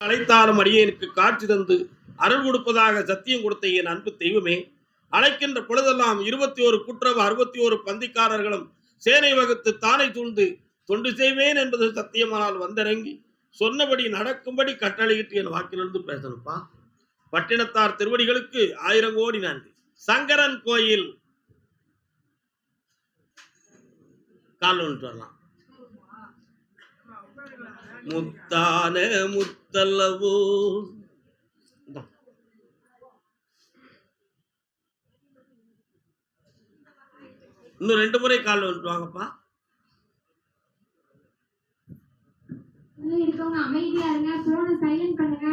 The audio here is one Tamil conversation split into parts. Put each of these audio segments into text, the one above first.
அழைத்தாலும் அடியேனுக்கு காட்சி தந்து அருள் கொடுப்பதாக சத்தியம் கொடுத்த என் அன்பு தெய்வமே அழைக்கின்ற பொழுதெல்லாம் இருபத்தி ஒரு குற்றவ அறுபத்தி ஒரு பந்திக்காரர்களும் சேனை வகுத்து தானை சூழ்ந்து தொண்டு செய்வேன் என்பது சத்தியமானால் வந்திறங்கி சொன்னபடி நடக்கும்படி கட்டளையிட்டு என் வாக்கிலிருந்து பேசணுப்பா பட்டினத்தார் திருவடிகளுக்கு ஆயிரம் கோடி நன்றி. சங்கரன் கோயில். கால் வரலாம். முத்தான முத்தல்லவோ. இன்னும் ரெண்டு முறை கால் வந்துட்டு வாங்கப்பா. இருக்கவங்க அமைதியா இருங்க. போனை சைலண்ட் பண்ணுங்க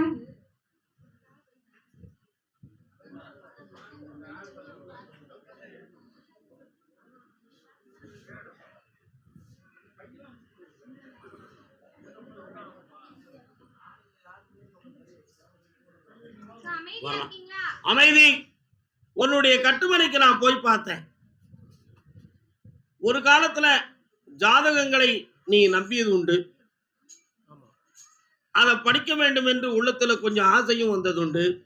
அமைதியா வரலாம். அமைதி. உன்னுடைய கட்டுமனைக்கு நான் போய் பார்த்தேன். ஒரு காலத்துல ஜாதகங்களை நீ நம்பியது உண்டு. அதை படிக்க வேண்டும் என்று உள்ளத்துல கொஞ்சம் ஆசையும் வந்ததுண்டு.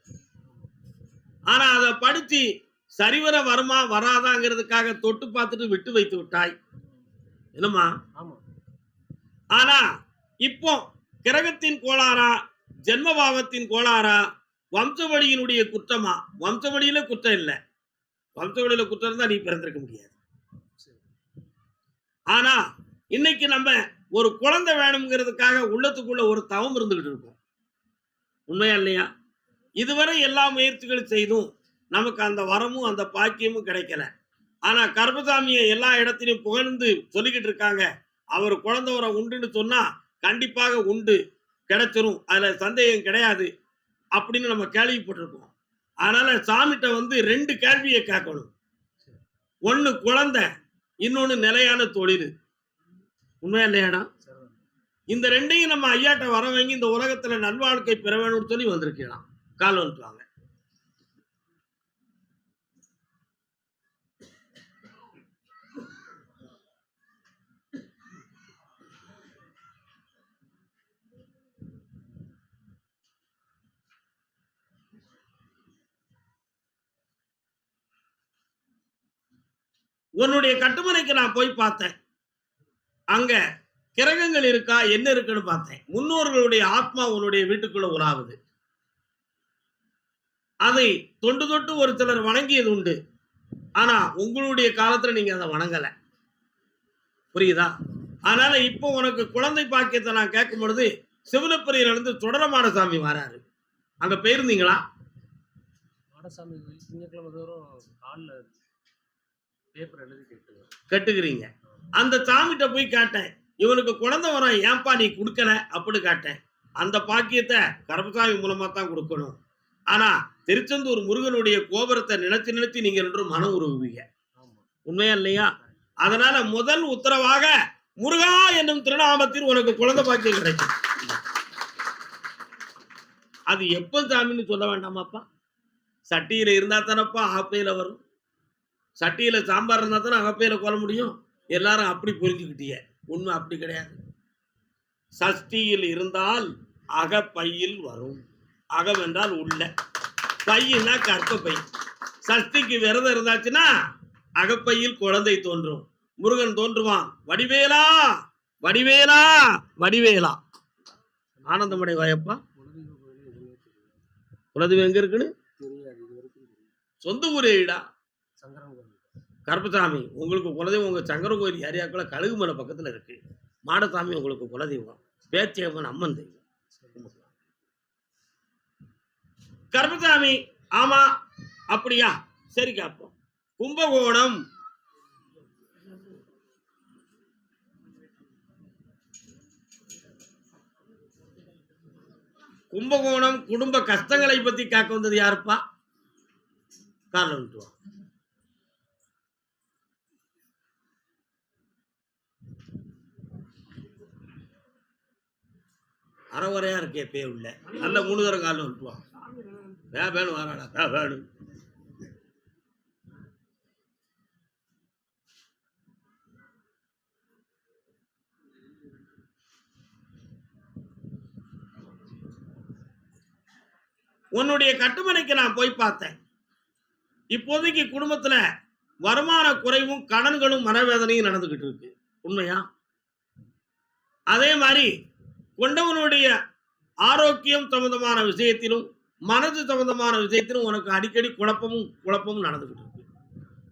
ஆனா அதை படிச்சு சரிவர வருமா வராதாங்கிறதுக்காக தொட்டு பார்த்துட்டு விட்டு வைத்து விட்டாய். என்னம்மா? ஆமா. ஆனா இப்போ கிரகத்தின் கோளாறா ஜென்மபாவத்தின் கோளாறா வம்சவழியினுடைய குற்றமா? வம்சவழியில குற்றம் இல்லை. வம்சவழியில குற்றம் இருந்தா நீ பிறந்திருக்க முடியாது. ஆனா இன்னைக்கு நம்ம ஒரு குழந்தை வேணுங்கிறதுக்காக உள்ளத்துக்குள்ள ஒரு தவம் இருந்துகிட்டு இருக்கோம். உண்மையா இல்லையா? இதுவரை எல்லா முயற்சிகளும் செய்தும் நமக்கு அந்த வரமும் அந்த பாக்கியமும் கிடைக்கல. ஆனா கர்பசாமியை எல்லா இடத்திலையும் புகழ்ந்து சொல்லிக்கிட்டு இருக்காங்க. அவர் குழந்தை வரம் உண்டுன்னு சொன்னா கண்டிப்பாக உண்டு. கிடைச்சிரும். அதுல சந்தேகம் கிடையாது. அப்படின்னு நம்ம கேள்விப்பட்டிருக்கோம் அதனால சாமிகிட்ட வந்து ரெண்டு கேள்வியை கேட்கணும். ஒன்னு குழந்தை இன்னொன்னு நிலையான தொழில். உண்மையா இல்லையாடா? இந்த ரெண்டையும் நம்ம ஐயாட்ட வர வாங்கி இந்த உலகத்துல நல்வாழ்க்கை பெற வேணும்னு சொல்லி வந்திருக்கலாம். கால் வந்துட்டு வாங்க உன்னுடைய கட்டுமனைக்கு நான் போய் பார்த்தேன். அங்க கிரகங்கள் இருக்கா என்ன இருக்குன்னு பார்த்தேன். முன்னோர்களுடைய ஆத்மா உன்னுடைய வீட்டுக்குள்ள உலாவுது. அதை தொண்டு தொட்டு ஒரு சிலர் வணங்கியது உண்டு. ஆனா உங்களுடைய காலத்துல நீங்க அதை வணங்கல. புரியுதா? அதனால இப்போ உனக்கு குழந்தை பாக்கியத்தை நான் கேட்கும் பொழுது சிவனப்பிரியர் இருந்து தொடரமான சாமி வராரு. அங்க போயிருந்தீங்களா? மாடசாமி திங்கட்கிழமை தோறும் காலில் கட்டுக்கிறீங்க. அந்த சாமிகிட்ட போய் கேட்டேன். இவனுக்கு குழந்தை வரம் ஏன்பா நீ கொடுக்கல? அப்படின்னு கேட்டேன். அந்த பாக்கியத்தை கருப்பசாமி மூலமா தான் கொடுக்கணும். ஆனா திருச்செந்தூர் முருகனுடைய கோபுரத்தை நினைச்சு நினைச்சு நீங்க ரெண்டு மனம் உருவுவீங்க. உண்மையா இல்லையா? அதனால முதல் உத்தரவாக முருகா என்னும் திருநாமத்தில் உனக்கு குழந்தை பாக்கியம் கிடைக்கும். அது எப்போ சாமின்னு சொல்ல வேண்டாமாப்பா? சட்டியில இருந்தா தானப்பா ஆப்பையில வரும். சட்டியில சாம்பார் இருந்தா தானே அகப்பையில கொள்ள முடியும்? எல்லாரும் அப்படி புரிஞ்சுக்கிட்டீங்க. உண்மை அப்படி கிடையாது. சஷ்டியில் இருந்தால் அகப்பையில் வரும். அகம் என்றால் உள்ள. பையனா கற்பப்பை சஷ்டிக்கு விரதம் இருந்தாச்சுன்னா அகப்பையில் குழந்தை தோன்றும். முருகன் தோன்றுவான். வடிவேலா! வடிவேலா! வடிவேலா! ஆனந்தமடை வாயப்பா. குலதெய்வம் எங்க இருக்குன்னு? சொந்த ஊரேடா கருப்பசாமி உங்களுக்கு குலதெய்வம் உங்கள் சங்கரன் கோயில் ஏரியாக்குள்ள கழுகு மலை பக்கத்துல இருக்கு. மாடசாமி உங்களுக்கு குலதெய்வம். பேச்சியம்மன் அம்மன் தெய்வம். கருப்பசாமி ஆமா அப்படியா? சரி காப்போம். கும்பகோணம். கும்பகோணம் குடும்ப கஷ்டங்களை பத்தி கேட்க வந்தது யாருப்பா? காரணம் வந்துட்டு அறவரையா இருக்கே பே உள்ள. நல்ல மூணு தரம் காலில் விட்டுவான் வே வேணும் வராடா வே வேணும். உன்னுடைய கட்டுமனைக்கு நான் போய் பார்த்தேன். இப்போதைக்கு குடும்பத்துல வருமான குறைவும் கடன்களும் மனவேதனையும் நடந்துகிட்டு இருக்கு. உண்மையா? அதே மாதிரி கொண்டவனுடைய ஆரோக்கியம் சம்பந்தமான விஷயத்திலும் மனது சம்பந்தமான விஷயத்திலும் உனக்கு அடிக்கடி குழப்பமும் குழப்பமும் நடந்துகிட்டு இருக்கு.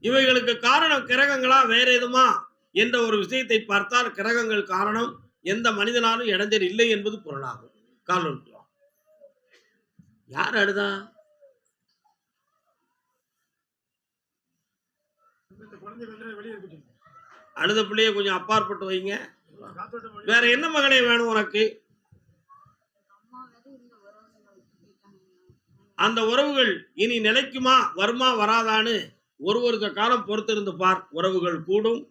இவைகளுக்கு காரணம் கிரகங்களா வேற எதுமா? என்ற ஒரு விஷயத்தை பார்த்தால் கிரகங்கள் காரணம் எந்த மனிதனாலும் இடைஞ்சல் இல்லை என்பது பொருளாகும். கால் யார் அழுதா அழுத பிள்ளைய கொஞ்சம் அப்பாற்பட்டு வைங்க. வேற என்ன மகளே வேணும் உனக்கு? அந்த உறவுகள் இனி நிலைக்குமா? வருமா வராதான்னு ஒரு ஒரு காலம் பொறுத்திருந்து பார். உறவுகள் கூடும்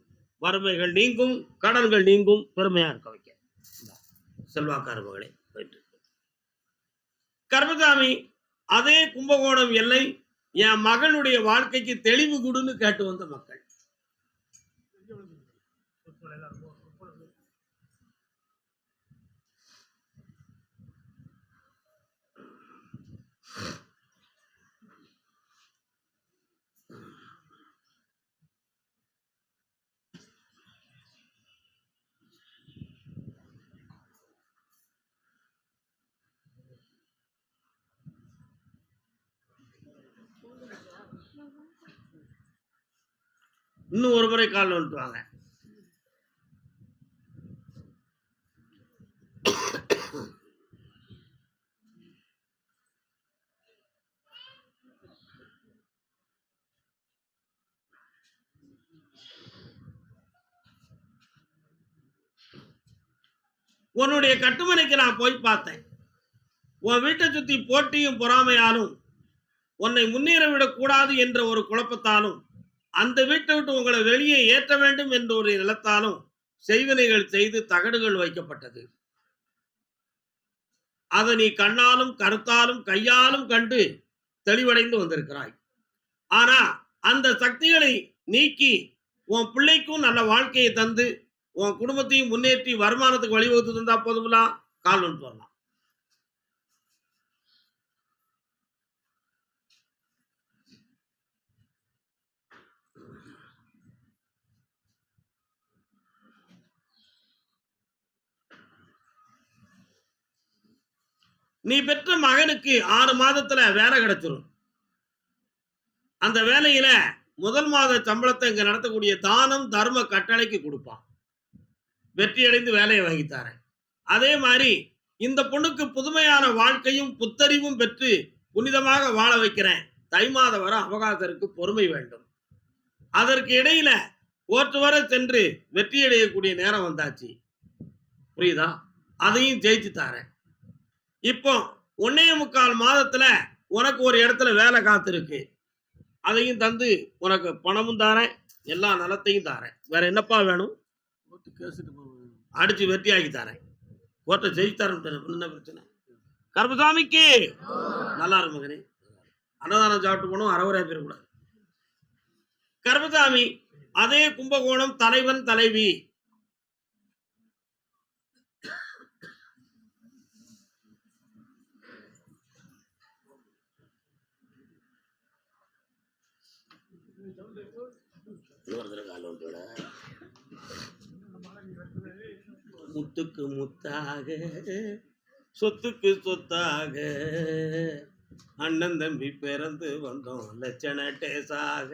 வறுமைகள் நீங்கும் கடன்கள் நீங்கும் பெருமையா இருக்க வைக்க. செல்வாக்கார மகளே போயிட்டு கர்மசாமி அதே கும்பகோணம் எல்லை என் மகளுடைய வாழ்க்கைக்கு தெளிவு கொடுன்னு கேட்டு வந்த மக்கள். இன்னும் ஒரு முறை கால் நோட்டுவாங்க உன்னுடைய கட்டுமனைக்கு நான் போய் பார்த்தேன். உன் வீட்டை சுத்தி போட்டியும் பொறாமையாலும் உன்னை முன்னேற விடக்கூடாது என்ற ஒரு குழப்பத்தாலும் அந்த வீட்டை விட்டு உங்களை வெளியே ஏற்ற வேண்டும் என்ற ஒரு நிலத்தாலும் செய்வினைகள் செய்து தகடுகள் வைக்கப்பட்டது. அதை நீ கண்ணாலும் கருத்தாலும் கையாலும் கண்டு தெளிவடைந்து வந்திருக்கிறாய். ஆனா அந்த சக்திகளை நீக்கி உன் பிள்ளைக்கும் நல்ல வாழ்க்கையை தந்து உன் குடும்பத்தையும் முன்னேற்றி வருமானத்துக்கு வழிவகுத்து தந்தா போதுங்களா கால் ஒன்று நீ பெற்ற மகனுக்கு ஆறு மாதத்துல வேலை கிடைச்சிரும். அந்த வேலையில முதல் மாத சம்பளத்தை இங்க நடத்தக்கூடிய தானம் தர்ம கட்டளைக்கு கொடுப்பான். வெற்றி அடைந்து வேலையை வாங்கித்தாரேன் அதே மாதிரி இந்த பொண்ணுக்கு புதுமையான வாழ்க்கையும் புத்தறிவும் பெற்று புனிதமாக வாழ வைக்கிறேன். தை மாதம் வர அவகாசருக்கு பொறுமை வேண்டும். அதற்கு இடையில ஓட்டு வர சென்று வெற்றி அடையக்கூடிய நேரம் வந்தாச்சு. புரியுதா? அதையும் ஜெயிச்சு தாரேன் இப்போ ஒன்னே முக்கால் மாதத்துல உனக்கு ஒரு இடத்துல வேலை காத்திருக்கு. அதையும் தந்து உனக்கு பணமும் தாரேன் எல்லா நலத்தையும் தாரேன். வேற என்னப்பா வேணும்? அடிச்சு வெட்டியாக்கி தரேன். கோட்டை ஜெயிச்சு தரேன் என்ன பிரச்சனை? கருப்பசாமிக்கு! நல்லா இருக்கு மகனே. அன்னதானம் சாப்பிட்டு போனோம் அறவரே பேரக்கூடாது கருப்பசாமி அதே கும்பகோணம் தலைவன் தலைவி. முத்துக்கு முத்தாக சொத்துக்கு சொத்தாக. அண்ணன் தம்பி பிறந்து வந்தோம் லட்சண டேசாக.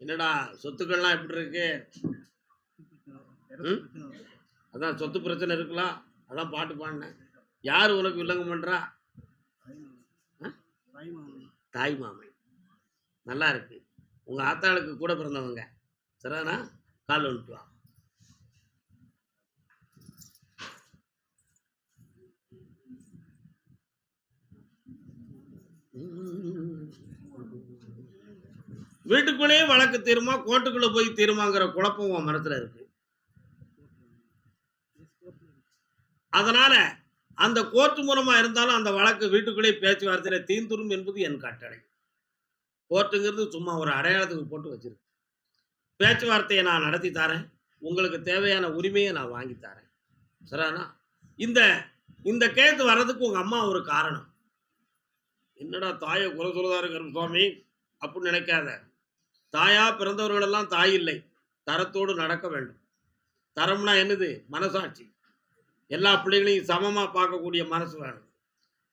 என்னடா சொத்துக்கள்லாம் எப்படி இருக்கு? அதான் சொத்து பிரச்சனை இருக்கலாம் அதான் பாட்டு பாடினேன். யார் உனக்கு வில்லங்கம் பண்றா? தாய் மாமன். நல்லா இருக்கு. உங்க ஆத்தாளுக்கு கூட பிறந்தவங்க. சரிதானா கால் வந்துட்டு வீட்டுக்குள்ளேயே வழக்கு தீருமா கோர்ட்டுக்குள்ள போய் தீருமாங்கிற குழப்பம் உன் மனத்துல இருக்கு. அதனால அந்த கோர்ட் மூலமா இருந்தாலும் அந்த வழக்கு வீட்டுக்குள்ளே பேச்சுவார்த்தையில தீந்துரும் என்பது என் கட்டளை கோர்ட்டுங்கிறது சும்மா ஒரு அடையாளத்துக்கு போட்டு வச்சிருக்கு. பேச்சுவார்த்தையை நான் நடத்தி தரேன். உங்களுக்கு தேவையான உரிமையை நான் வாங்கி தரேன். சரிண்ணா இந்த இந்த கேத்து வர்றதுக்கு உங்கள் அம்மா ஒரு காரணம். என்னடா தாயை குறை சொல்லதா இருக்கிற சுவாமி? அப்படின்னு நினைக்காத. தாயா பிறந்தவர்களெல்லாம் தாய் இல்லை. தரத்தோடு நடக்க வேண்டும். தரம்னா என்னது? மனசாட்சி. எல்லா பிள்ளைகளையும் சமமாக பார்க்கக்கூடிய மனசு வேணும்.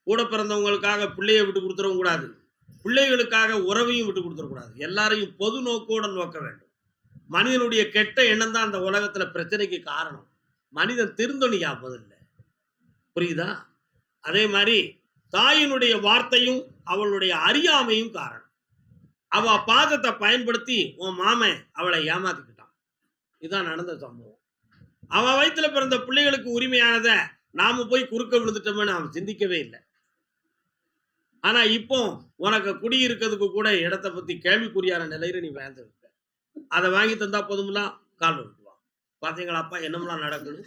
கூட பிறந்தவங்களுக்காக பிள்ளையை விட்டு கொடுத்துடவும் கூடாது. பிள்ளைகளுக்காக உறவையும் விட்டு கொடுத்துடக்கூடாது எல்லாரையும் பொது நோக்கோட நோக்க வேண்டும். மனிதனுடைய கெட்ட எண்ணம் தான் அந்த உலகத்துல பிரச்சனைக்கு காரணம். மனிதன் திருந்தொணியா முதல்ல புரியுதா? அதே மாதிரி தாயினுடைய வார்த்தையும் அவளுடைய அறியாமையும் காரணம். அவ பாதத்தை பயன்படுத்தி உன் மாமன் அவளை ஏமாத்திக்கிட்டான். இதுதான் நடந்த சம்பவம். அவன் வயிற்றுல பிறந்த பிள்ளைகளுக்கு உரிமையானதை நாம போய் குறுக்க விழுந்துட்டோம்னு அவன் சிந்திக்கவே இல்லை. ஆனா இப்போ உனக்கு குடியிருக்கிறதுக்கு கூட இடத்த பத்தி கேள்விக்குரியான நிலையில நீ வேந்தது அதை வாங்கி தந்தா போதுமெல்லாம் கால் விட்டுவான் பார்த்தீங்களாப்பா என்னமெல்லாம் நடக்குது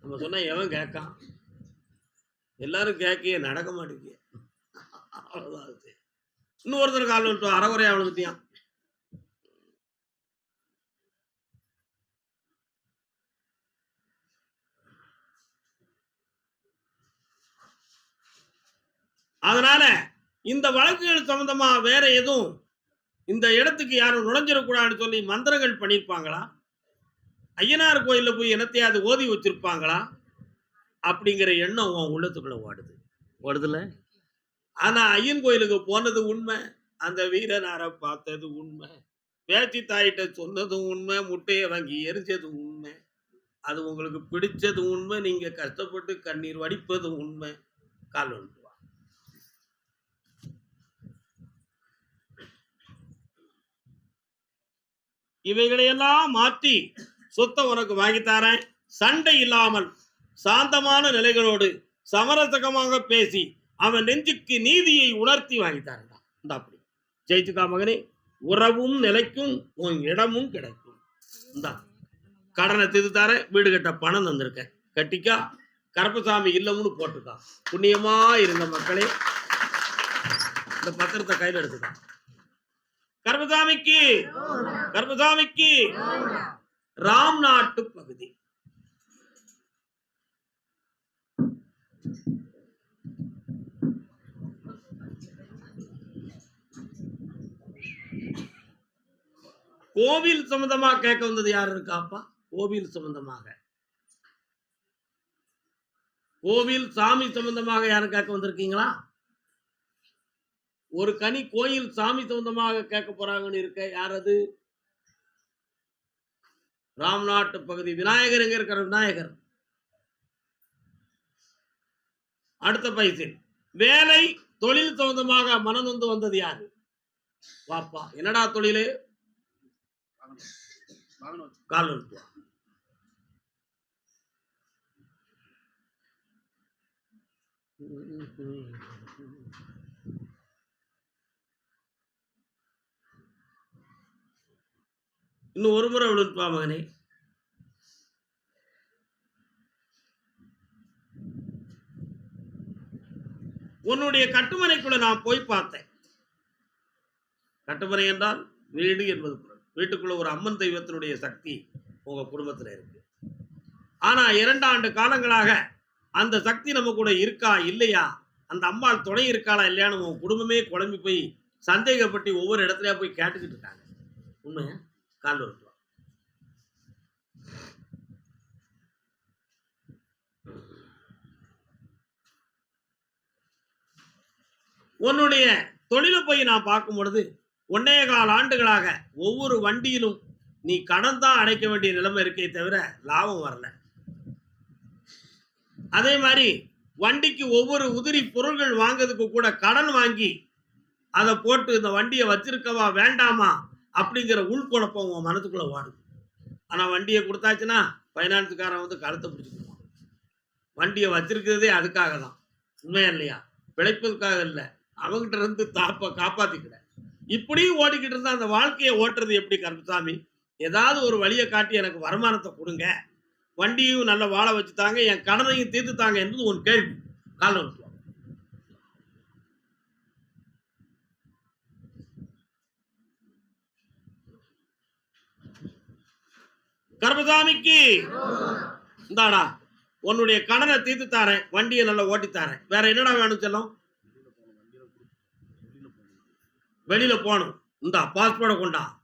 நம்ம சொன்னால் எவன் கேட்கான் எல்லாரும் கேட்க நடக்க மாட்டேங்க. அவ்வளோதான் இன்னொருத்தர் கால் விட்டுவான் அறகுறையா விழுந்துட்டியான் அதனால இந்த வழக்குகள் சம்பந்தமா வேற எதுவும் இந்த இடத்துக்கு யாரும் நுழைஞ்சிடக்கூடாதுன்னு சொல்லி மந்திரங்கள் பண்ணியிருப்பாங்களா ஐயனார் கோயில்ல போய் என்னத்தையாவது ஓதி வச்சிருப்பாங்களா? அப்படிங்கிற எண்ணம் உன் உள்ளத்துக்குள்ள ஓடுது. ஓடுதுல? ஆனா ஐயன் கோயிலுக்கு போனது உண்மை அந்த வீரனாரை பார்த்தது உண்மை பேச்சு தாயிட்ட சொன்னதும் உண்மை முட்டையை வாங்கி எரிஞ்சது உண்மை அது உங்களுக்கு பிடிச்சது உண்மை நீங்க கஷ்டப்பட்டு கண்ணீர் வடிப்பது உண்மை கால் வந்துட்டு வா இவைகளையெல்லாம் மாற்றி சொத்தை உனக்கு வாங்கித்தாரேன் சண்டை இல்லாமல் சாந்தமான நிலைகளோடு சமரசகமாக பேசி அவன் நெஞ்சுக்கு நீதியை உணர்த்தி வாங்கி இந்த அப்படி. ஜெயிச்சுதா மகனே உறவும் நிலைக்கும் உன் இடமும் கிடைக்கும். இந்தா. கடனை திது தர வீடு கட்ட பணம் தந்திருக்கேன். கட்டிக்கா. கருப்பசாமி இல்லம்னு போட்டுக்கா புண்ணியமா இருந்த மக்களே இந்த பத்திரத்தை கையில் எடுத்துக்கா. கர்மசாமிக்கு. கர்மசாமிக்கு. ராம் நாட்டு பகுதி. கோவில் சம்பந்தமா கேட்க வந்தது யார் இருக்காப்பா? கோவில் சம்பந்தமாக. கோவில் சாமி சம்பந்தமாக யாரும் கேட்க வந்திருக்கீங்களா? ஒரு கனி கோயில் சாமி சொந்தமாக கேட்க போறாங்கன்னு இருக்க யார் அது? ராம்நாட்டு பகுதி விநாயகர் எங்க இருக்கிற விநாயகர். அடுத்த பைசில் வேலை தொழில் சொந்தமாக மனம் வந்து வந்தது யாரு? வாப்பா என்னடா தொழிலு? கால் வச்சு கால் இன்னும் ஒரு முறை விழுப்பா மகனே. உன்னுடைய கட்டுமனைக்குள்ள நான் போய் பார்த்தேன். கட்டுமனை என்றால் வீடு என்பது பொருள். வீட்டுக்குள்ள ஒரு அம்மன் தெய்வத்தினுடைய சக்தி உங்க குடும்பத்துல இருக்கு. ஆனா இரண்டாண்டு காலங்களாக அந்த சக்தி நம்ம கூட இருக்கா இல்லையா? அந்த அம்மாள் துணை இருக்காளா இல்லையான்னு உன் குடும்பமே குழம்பி போய் சந்தேகப்பட்டு ஒவ்வொரு இடத்துலயா போய் கேட்டுக்கிட்டு இருக்காங்க. உண்மையா? கால் உன்னுடைய தொழிலை போய் நான் பார்க்கும் பொழுது ஒன்னே கால் ஆண்டுகளாக ஒவ்வொரு வண்டியிலும் நீ கடன் தான் அடைக்க வேண்டிய நிலைமை இருக்கே தவிர லாபம் வரல. அதே மாதிரி வண்டிக்கு ஒவ்வொரு உதிரி பொருள்கள் வாங்கிறதுக்கு கூட கடன் வாங்கி அதை போட்டு இந்த வண்டியை வச்சிருக்கவா வேண்டாமா? அப்படிங்கிற உள்குழப்பம் உன் மனதுக்குள்ள வாடுது. ஆனால் வண்டியை கொடுத்தாச்சுன்னா ஃபைனான்ஸுக்காரன் வந்து கழுத்தை பிடிச்சிக்குவான் வண்டியை வச்சிருக்கிறதே அதுக்காக தான் உண்மையா இல்லையா? பிழைப்பதுக்காக இல்லை. அவங்ககிட்ட இருந்து தாப்ப காப்பாத்திக்கிட. இப்படியும் ஓடிக்கிட்டு இருந்தா அந்த வாழ்க்கையை ஓட்டுறது எப்படி கருப்புசாமி? ஏதாவது ஒரு வழியை காட்டி எனக்கு வருமானத்தை கொடுங்க. வண்டியும் நல்ல வாழ வச்சுட்டாங்க என் கடனையும் தீர்த்துத்தாங்க என்பது உன் கேள்வி. கால கர்மசாமிக்கு. இந்தாடா உன்னுடைய கடனை தீர்த்து தாரேன் வண்டியை நல்லா ஓட்டி தாரேன். வேற என்னடா வேணும் செல்லம்? வெளியில போகணும். இந்த பாஸ்போர்ட்டை கொண்டா.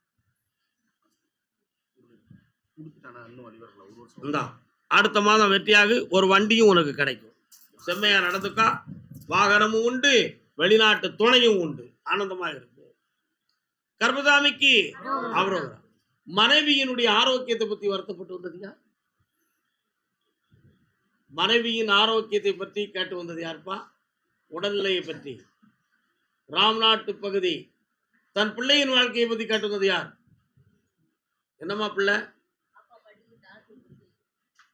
கொடுத்துட்டானா இந்தா அடுத்த மாதம் வெற்றியாகு ஒரு வண்டியும் உனக்கு கிடைக்கும். செம்மையா நடந்துக்கா. வாகனமும் உண்டு வெளிநாட்டு துணையும் உண்டு. ஆனந்தமா இருக்கு. கர்மசாமிக்கு அவரோட. மனைவியினுடைய ஆரோக்கியத்தை பத்தி வருத்தப்பட்டு வந்தது யார் மனைவியின் ஆரோக்கியத்தை பற்றி கேட்டு வந்தது யாருப்பா? உடல்நிலையை பற்றி. ராம்நாட்டு பகுதி. தன் பிள்ளையின் வாழ்க்கையை பத்தி கேட்டு வந்தது யார்? என்னம்மா பிள்ளை?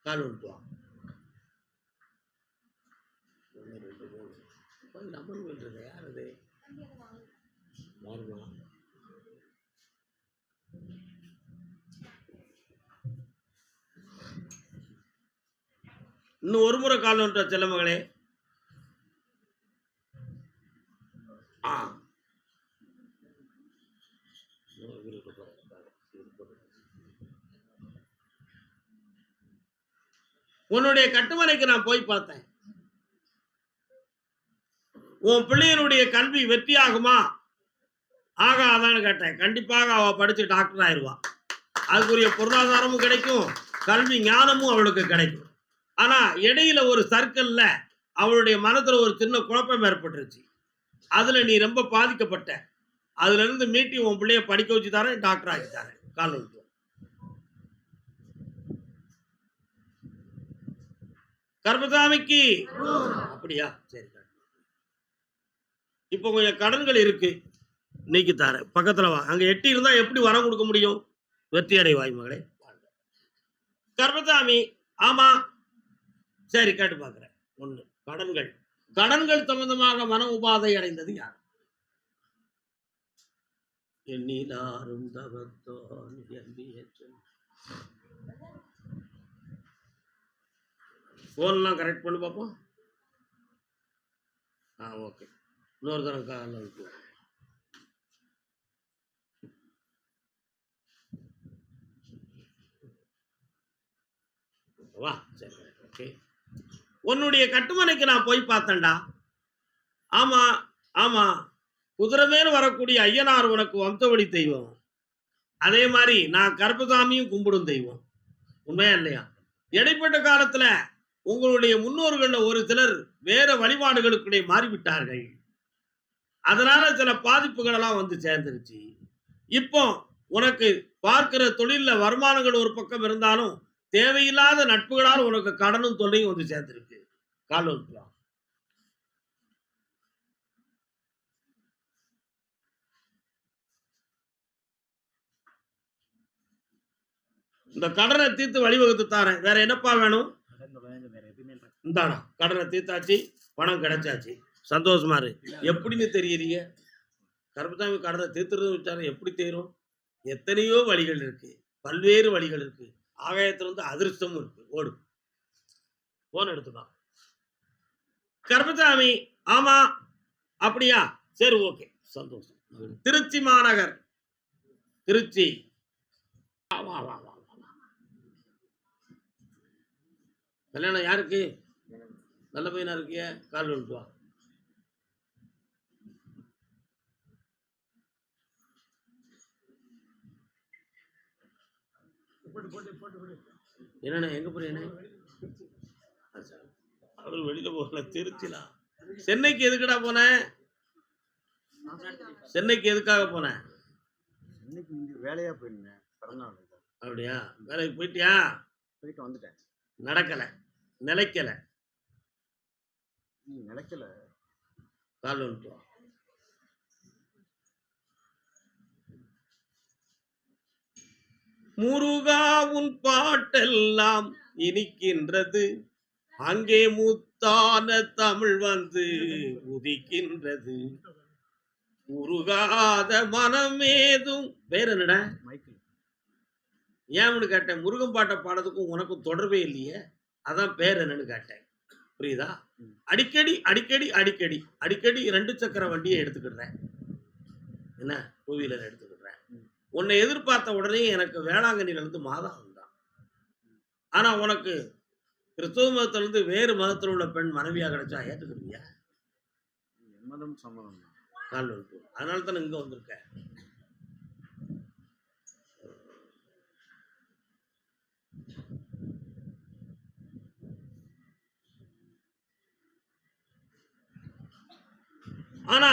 கால் வந்துட்டு நம்பர் யார் அது? மாறுமா இன்னும் ஒரு முறை கால் வந்துட்டா செல்ல மகளே. ஆ. உன்னுடைய கட்டுமனைக்கு நான் போய் பார்த்தேன். உன் பிள்ளையனுடைய கல்வி வெற்றியாகுமா? ஆகாதான்னு கேட்டேன். கண்டிப்பாக அவ படிச்சு டாக்டர் ஆயிடுவா அதுக்குரிய பொருளாதாரமும் கிடைக்கும். கல்வி ஞானமும் அவளுக்கு கிடைக்கும். ஆனா இடையில ஒரு சர்க்கிள்ல அவளுடைய மனத்துல ஒரு சின்ன குழப்பம் ஏற்பட்டுருச்சு. அதுல நீ ரொம்ப பாதிக்கப்பட்ட. அதுல இருந்து மீட்டி உன் பிள்ளைய படிக்க வச்சு தரேன் டாக்டர் ஆக்கி தரேன் கால் விட்டு கர்மசாமிக்கு? அப்படியா? சரி இப்போ கொஞ்சம் கடன்கள் இருக்கு. நீக்கி தரேன். பக்கத்துல வா. அங்க எட்டி இருந்தா எப்படி வரம் கொடுக்க முடியும்? வெற்றி அடைவாய் மகளே. கர்மசாமி ஆமா சரி கேட்டு பார்க்குறேன். ஒன்று கடன்கள். கடன்கள் சம்பந்தமாக மன உபாதை அடைந்தது யார்? எண்ணிலாரும் தவத்தோன் ஃபோன்லாம் கரெக்ட் பண்ணி பார்ப்போம் ஆ ஓகே இன்னொரு தரம் காலில் விட்டு வா சரி ஓகே உன்னுடைய கட்டுமனைக்கு நான் போய் பார்த்தேன்டா. ஆமா ஆமா. குதிரை மேல் வரக்கூடிய ஐயனார் உனக்கு வம்சவழி தெய்வம். அதே மாதிரி நான் கருப்பசாமியும் கும்பிடும் தெய்வம். உண்மையா இல்லையா? இடைப்பட்ட காலத்துல உங்களுடைய முன்னோர்கள்ல ஒரு சிலர் வேற வழிபாடுகளுக்குடைய மாறிவிட்டார்கள். அதனால சில பாதிப்புகள் எல்லாம் வந்து சேர்ந்துருச்சு. இப்போ உனக்கு பார்க்கிற தொழிலில் வருமானங்கள் ஒரு பக்கம் இருந்தாலும் தேவையில்லாத நட்புகளால் உனக்கு கடனும் தொல்லையும் வந்து சேர்ந்திருக்கு. கால் வகுக்கலாம். இந்த கடனை தீர்த்து வழிவகுத்து தாரேன். வேற என்னப்பா வேணும்? இந்தாடா கடனை தீர்த்தாச்சு பணம் கிடைச்சாச்சு. சந்தோஷமா இரு. எப்படின்னு தெரியறீங்க? கருப்பசாமி கடனை தீர்த்துறது வச்சாரு எப்படி தேரும்? எத்தனையோ வழிகள் இருக்கு. பல்வேறு வழிகள் இருக்கு. ஆகாயத்தில் வந்து அதிர்ஷ்டமும் இருக்கு ஓடு போன் எடுத்துக்கலாம் கர்மசாமி ஆமா அப்படியா? சரி ஓகே. சந்தோஷம். திருச்சி மாநகர். திருச்சி. கல்யாணம் யாருக்கு? நல்ல பையனா இருக்கிய? கால் விழுத்துவான் என்னண்ணே எங்க போறீங்கண்ணே? அவர் வெளியில போகல திருச்சில. சென்னைக்கு எதுக்குடா போன? சென்னைக்கு எதுக்காக போன? இன்னைக்கு இங்க வேலையா போயிருந்தேன் பிறந்தநாள். அப்படியா? வேலைக்கு போயிட்டியா? போயிட்டு வந்துட்டேன். நடக்கல நிலைக்கல. நீ நினைக்கல கால் வந்துட்டு வா முருகா உன் பாட்டெல்லாம் இனிக்கின்றது. அங்கே முத்தான தமிழ் வந்து உதிக்கின்றது. உருகாத மனமேதும் வேற என்னடா? ஏன்னு கேட்டேன்? முருகன் பாட்டை பாடுறதுக்கும் உனக்கும் தொடர்பே இல்லையே. அதான் பேர் என்னன்னு கேட்டேன். புரியுதா. அடிக்கடி அடிக்கடி அடிக்கடி அடிக்கடி ரெண்டு சக்கர வண்டியை எடுத்துக்கிடுறேன். என்ன? டூ வீலர் ம். உன்னை எதிர்பார்த்த உடனே எனக்கு வேளாங்கண்ணில இருந்து மாதம் வந்தான் ஆனா உனக்கு கிறிஸ்துவ மதத்துல இருந்து வேறு மதத்தில் உள்ள பெண் மனைவியா கிடைச்சா ஏத்துக்கிறியா எம்மதம் சம்மதம். கால் அதனால தானே இங்க வந்திருக்கேன் ஆனா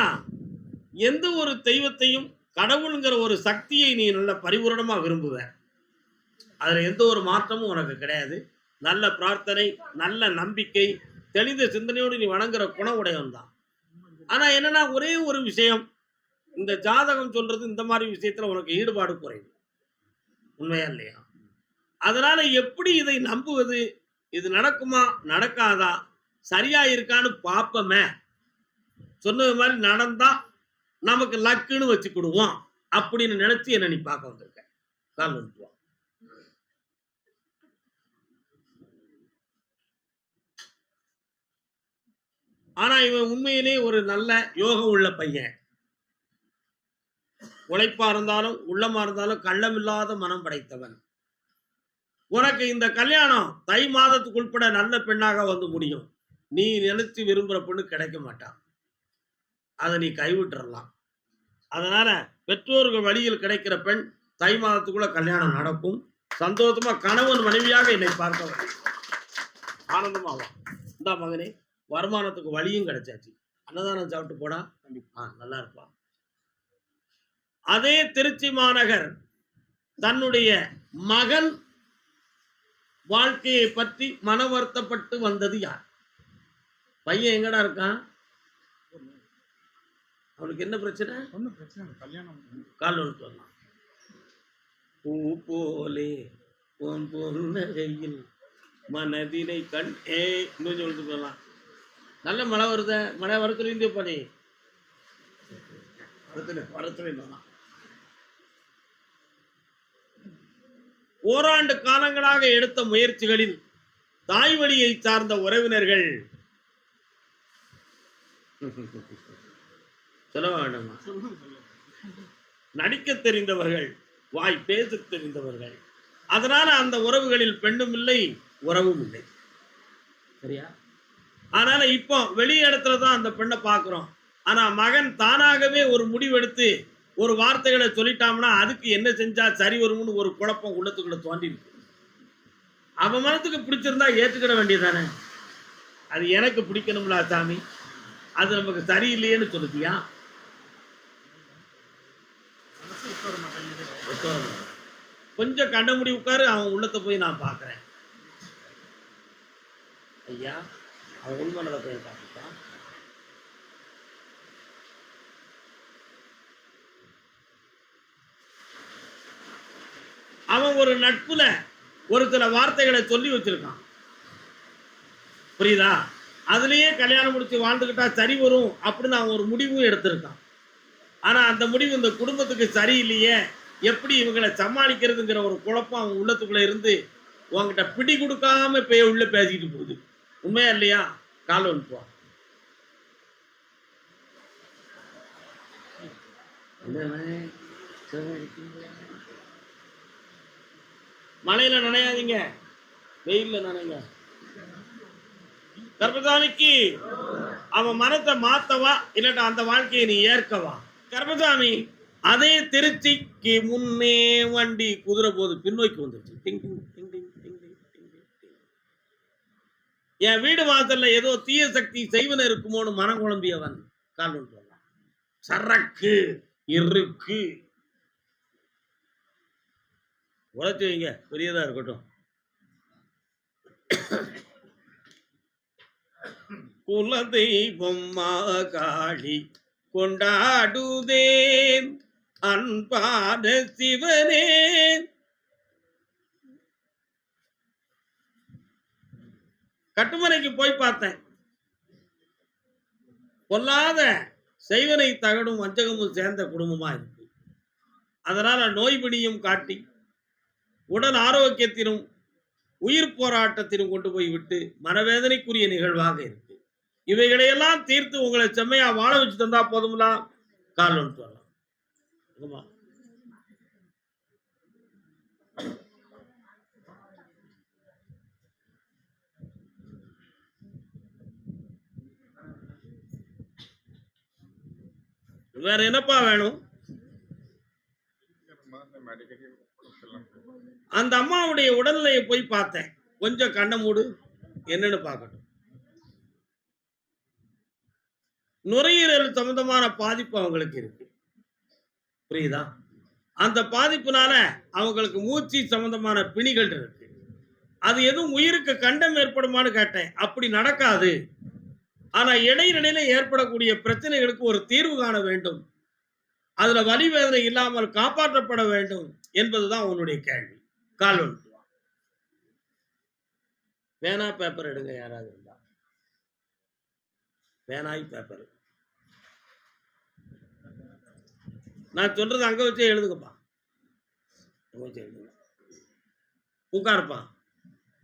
எந்த ஒரு தெய்வத்தையும் கடவுளுங்கிற ஒரு சக்தியை நீ நல்ல பரிபூரணமாக விரும்புவ. அதில் எந்த ஒரு மாற்றமும் உனக்கு கிடையாது. நல்ல பிரார்த்தனை நல்ல நம்பிக்கை தெளிந்த சிந்தனையோடு நீ வணங்குற குணம் உடையவன் தான் ஆனால் என்னன்னா ஒரே ஒரு விஷயம் இந்த ஜாதகம் சொல்றது இந்த மாதிரி விஷயத்தில் உனக்கு ஈடுபாடு குறைவு. உண்மையா இல்லையா? அதனால எப்படி இதை நம்புவது? இது நடக்குமா? நடக்காதா? சரியா இருக்கான்னு பார்ப்போமே. சொன்னது மாதிரி நடந்தா நமக்கு லக்குன்னு வச்சுக்கிடுவோம் அப்படின்னு நினைச்சு என்ன நீ பார்க்க வந்திருக்க? கால் ஆனா இவன் உண்மையிலே ஒரு நல்ல யோகம் உள்ள பையன். உழைப்பா இருந்தாலும் உள்ளமா இருந்தாலும் கள்ளமில்லாத மனம் படைத்தவன். உனக்கு இந்த கல்யாணம் தை மாதத்துக்குள்பட நல்ல பெண்ணாக வந்து முடியும். நீ நினைச்சு விரும்புற பொண்ணு கிடைக்க மாட்டான் அதை நீ கைவிட்டுறலாம். அதனால பெற்றோர்கள் வழியில் கிடைக்கிற பெண் தை மாதத்துக்குள்ள கல்யாணம் நடக்கும். சந்தோஷமா கணவன் மனைவியாக என்னை பார்க்க வரும். ஆனந்தமா வா இந்தா மகனே வருமானத்துக்கு வழியும் கிடைச்சாச்சு. அன்னதானம் சாப்பிட்டு போடா. ஆ நல்லா இருப்பா. அதே திருச்சி மாநகர் தன்னுடைய மகன் வாழ்க்கையை பற்றி மன வருத்தப்பட்டு வந்தது யார்? பையன் எங்கடா இருக்கான்? அவனுக்கு என்ன பிரச்சனை? ஒண்ணும் பிரச்சனை கல்யாணம். கால் வந்துட்டு வரலாம் பூ போலே உன் பொன்னகையில் மனதினை கண் ஏ இன்னும் சொல்லிட்டு போகலாம் நல்ல மழை வருத மழை வரத்துல இந்திய பணி. வரத்துல. வரத்துல இல்லைனா ஓராண்டு காலங்களாக எடுத்த முயற்சிகளில் தாய் வழியை சார்ந்த உறவினர்கள் சொல்ல நடிக்க தெரிந்தவர்கள் வாய் பேச தெரிந்தவர்கள். அதனால அந்த உறவுகளில் பெண்ணும் இல்லை உறவும் இல்லை. சரியா? அதனால இப்போ வெளி இடத்துல தான் அந்த பெண்ணை பார்க்குறோம். ஆனா மகன் தானாகவே ஒரு முடிவெடுத்து ஒரு வார்த்தைகளை சொல்லிட்டாம்னா அதுக்கு என்ன செஞ்சா சரி வரும்னு ஒரு குழப்பம் உள்ளத்துக்குள்ள தோண்டி இருக்கு. அவன் மனத்துக்கு பிடிச்சிருந்தா ஏற்றுக்கிட வேண்டியதானே அது எனக்கு பிடிக்கணும்ல சாமி. அது நமக்கு சரியில்லையேன்னு சொல்லுதியா மனசு விட்டு வர மாட்டேங்குது கொஞ்சம் கண்ட முடி உட்காரு அவன் உள்ளத்தை போய் நான் பார்க்குறேன். ஐயா அவன் உள்மனதை போய் பார்த்துட்டான் அவன் ஒரு நட்புல ஒரு சில வார்த்தைகளை சொல்லி வச்சிருக்கான். புரியுதா? அதுலயே கல்யாணம் முடிச்சு வாழ்ந்துக்கிட்டா சரி வரும் அப்படின்னு அவன் ஒரு முடிவும் எடுத்திருக்கான். ஆனா அந்த முடிவு இந்த குடும்பத்துக்கு சரியில்லையே. எப்படி இவங்களை சமாளிக்கிறதுங்கிற ஒரு குழப்பம் அவன் உள்ளத்துக்குள்ள இருந்து உன்கிட்ட பிடி கொடுக்காம இப்ப உள்ள பேசிக்கிட்டு போகுது. உண்மையா இல்லையா? கால் வந்துப்பா மழையில நனையாதீங்க. வெயில்ல நனைங்க. கர்பசாமிக்கு அவன் மனத்தை மாத்தவா இல்லாட்டா அந்த வாழ்க்கையை நீ ஏற்கவா? கர்மசாமி அதே திருச்சிக்கு முன்னே வண்டி குதிரை போது பின்னோக்கி வந்துருச்சு. டிங் என் வீடு வாசல்ல ஏதோ தீய சக்தி செய்வன இருக்குமோன்னு மனம் குழம்பியவன் கால் கொண்டு சரக்கு இருக்கு. உழைச்சி வைங்க பெரியதா இருக்கட்டும். குல தெய்வம் காளி கொண்டாடுதேன் அன்பான சிவனே. கட்டுமனைக்கு போய் பார்த்தேன். பொல்லாத செய்வனை தகடும் வஞ்சகமும் சேர்ந்த குடும்பமா இருக்கு. அதனால நோய் பிடியும் காட்டி உடல் ஆரோக்கியத்திலும் உயிர் போராட்டத்திலும் கொண்டு போய் விட்டு மனவேதனைக்குரிய நிகழ்வாக இருக்கு. இவைகளையெல்லாம் தீர்த்து உங்களை செம்மையா வாழ வச்சு தந்தா போதும்ல? காரணம் ஒன்று வரலாம். வேற என்னப்பா வேணும்? அந்த அம்மாவுடைய உடல்நிலையை போய் பார்த்தேன். கொஞ்சம் கண்ண மூடு. என்னன்னு பார்க்கட்டும். நுரையீரல் சம்பந்தமான பாதிப்பு அவங்களுக்கு இருக்கு. புரியுதா? அந்த பாதிப்புனால அவங்களுக்கு மூச்சு சம்பந்தமான பிணிகள் இருக்கு. அது எதுவும் உயிருக்கு கண்டம் ஏற்படுமான்னு கேட்டேன். அப்படி நடக்காது. ஆனா இடைநிலையில ஏற்படக்கூடிய பிரச்சனைகளுக்கு ஒரு தீர்வு காண வேண்டும். அதுல வலி வேதனை இல்லாமல் காப்பாற்றப்பட வேண்டும் என்பதுதான் உன்னுடைய கேள்வி. கால் ஒன்று பேனா பேப்பர் எடுங்க யாராவது இருந்தா. பேனாய் பேப்பர் நான் சொல்றது அங்க வச்சே எழுதுங்கப்பா. அங்க வச்சு எழுதுங்க. உட்காருப்பா.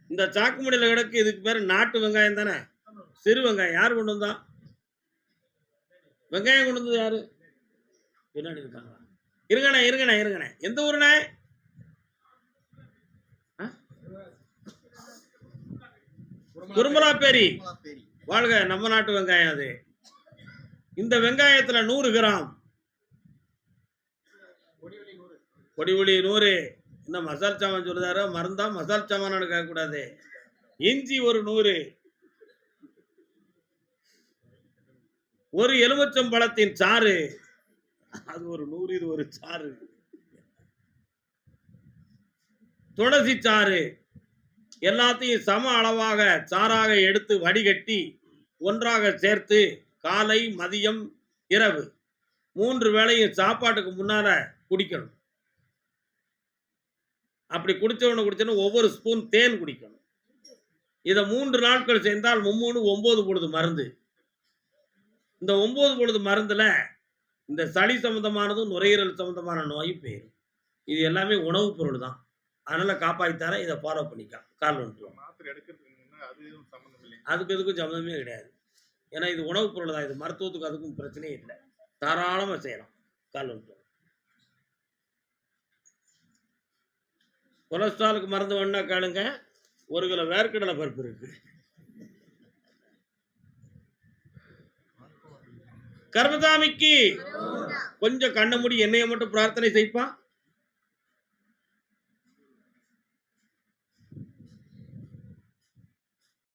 இந்த சாக்குமடியில் கிடக்கு இதுக்கு பேர் நாட்டு வெங்காயம் தானே? சிறு வெங்காயம். யார் கொண்டு வந்தா? வெங்காயம் கொண்டு வந்தது யாரு? பின்னாடி இருக்காங்க இருங்கண்ணே இருங்கண்ணே இருங்கண்ணே. எந்த ஊருண்ணே? குருமலாப்பேரி. வாழ்க நம்ம நாட்டு வெங்காயம் அது. இந்த வெங்காயத்துல நூறு கிராம். பொடி ஒளி நூறு. என்ன மசால் சாமான் சொல்லுதாரோ மருந்தா மசால் சாமான் கேட்கக்கூடாது இஞ்சி ஒரு நூறு. ஒரு எலுமிச்சம்பழத்தின் சாறு. அது ஒரு நூறு இது ஒரு சாறு. துளசி சாறு. எல்லாத்தையும் சம அளவாக சாறாக எடுத்து வடிகட்டி ஒன்றாக சேர்த்து காலை மதியம் இரவு. மூன்று வேளையும் சாப்பாட்டுக்கு முன்னால குடிக்கணும். அப்படி குடிச்சவனு குடிச்சோன்னு ஒவ்வொரு ஸ்பூன் தேன் குடிக்கணும். இதை மூன்று நாட்கள் சேர்ந்தால் மும்மூணு ஒன்பது பொழுது மருந்து. இந்த ஒன்பது பொழுது மருந்துல இந்த சளி சம்பந்தமானதும் நுரையீரல் சம்பந்தமான நோயும் போயிடும் இது எல்லாமே உணவுப் பொருள் தான். அதனால காப்பாற்றித்தார இதை ஃபாலோ பண்ணிக்கா. கால் வந்துட்டு அதுக்கு எதுக்கும் சம்மந்தமே கிடையாது. ஏன்னா இது உணவுப் பொருள் தான். இது மருத்துவத்துக்கு அதுக்கும் பிரச்சனையே இல்லை. தாராளமாக செய்யலாம். கால் வந்துட்டு கொலஸ்ட்ராலுக்கு மருந்து வேணா காணுங்க ஒரு கிலோ வேர்க்கடலை பருப்பு இருக்கு. கர்மதாமிக்கு கொஞ்சம் கண்ணை மூடி என்னைய மட்டும் பிரார்த்தனை செய்ப்பான்